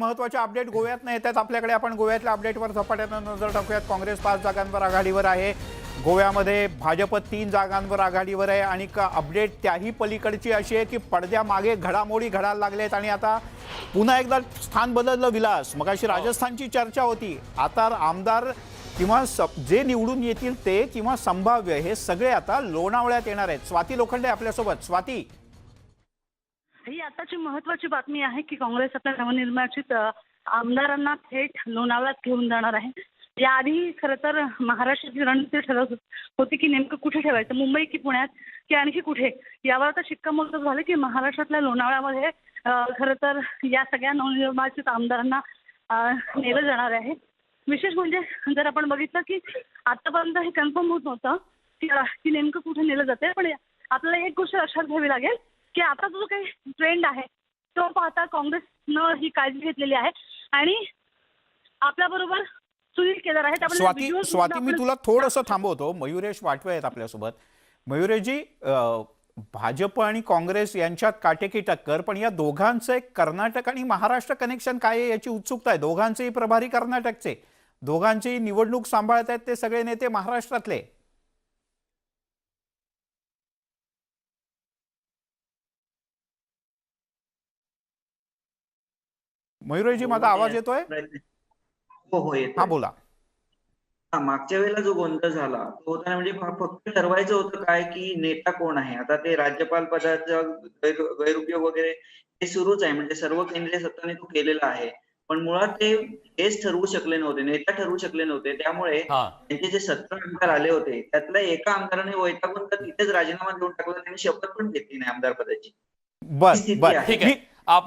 महत्त्वाचे अपडेट गोव्यात नाही येतात आपल्याकडे आपण गोव्यातल्या अपडेटवर झपाट्यानं नजर टाकूयात. काँग्रेस पाच जागांवर आघाडीवर आहे. गोव्यामध्ये भाजप तीन जागांवर आघाडीवर आहे. आणि का अपडेट त्याही पलीकडची अशी आहे की पडद्यामागे घडामोडी घडायला लागलेत आणि आता पुन्हा एकदा स्थान बदललं विलास. मग अशी राजस्थानची चर्चा होती. आता आमदार किंवा जे निवडून येतील ते किंवा संभाव्य हे सगळे आता लोणावळ्यात येणार आहेत. स्वाती लोखंडे आपल्यासोबत. स्वाती. ही आताची महत्वाची बातमी आहे की काँग्रेस आपल्या नवनिर्वाचित आमदारांना थेट लोणावळ्यात घेऊन जाणार आहे. याआधी खरं तर महाराष्ट्राची रणनीती ठरवत होती की नेमकं कुठे ठेवायचं? मुंबई की पुण्यात? की आणखी कुठे? यावर आता शिक्कामोर्तब झालं की महाराष्ट्रातल्या लोणावळ्यामध्ये खरं तर या सगळ्या नवनिर्वाचित आमदारांना नेलं जाणार आहे. विशेष म्हणजे जर आपण बघितलं की आतापर्यंत हे कन्फर्म होत नव्हतं की की नेमकं कुठे नेलं जाते पण आपल्याला एक गोष्ट लक्षात घ्यावी लागेल की आता जो काही ट्रेंड आहे तो पाहता काँग्रेसनं ही काळजी घेतलेली आहे. आणि आपल्याबरोबर सुनील केदार आपण स्वाती स्वाती मी तुला थोडंसं थांबवतो. मयुरेश वाटवे आहेत आपल्यासोबत. मयुरेशजी भाजप आणि काँग्रेस यांच्यात काटेकी टक्कर पण या दोघांचं एक कर्नाटक आणि महाराष्ट्र कनेक्शन काय आहे याची उत्सुकता आहे. दोघांचेही प्रभारी कर्नाटकचे. दोघांची निवडणूक सांभाळत आहेत ते सगळे नेते महाराष्ट्रातले. मयुरेशजी माझा आवाज येतोय? हो हो येतो हा बोला. मागच्या वेळेला जो गोंधळ झाला तो होता म्हणजे फक्त ठरवायचं होतं काय की नेता कोण आहे? आता ते राज्यपाल पदाचा गैर गैरउपयोग वगैरे ते सुरूच आहे. म्हणजे सर्व केंद्रीय सत्ताने तो केलेला आहे. पण मुळात ते हेच ठरवू शकले नव्हते नेता ठरवू शकले नव्हते. त्यामुळे हा. त्यांचे जे सतरा आमदार आले होते त्यातल्या एका आमदाराने वैतागून तर तिथेच राजीनामा देऊन टाकला त्यांनी शपथ पण घेतली नाही आमदार पदाची. बर स्थिती बर आहे. ठीक आहे.